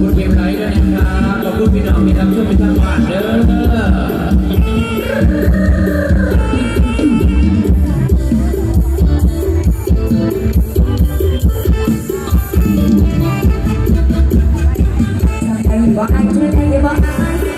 คุณเกมไรต์ด้วยนะครับขอบคุณพี่น้องที่ทำช่วยเป็นทางผ่านเด้อบอกไอ้ช่วยไอ้บอกไอ้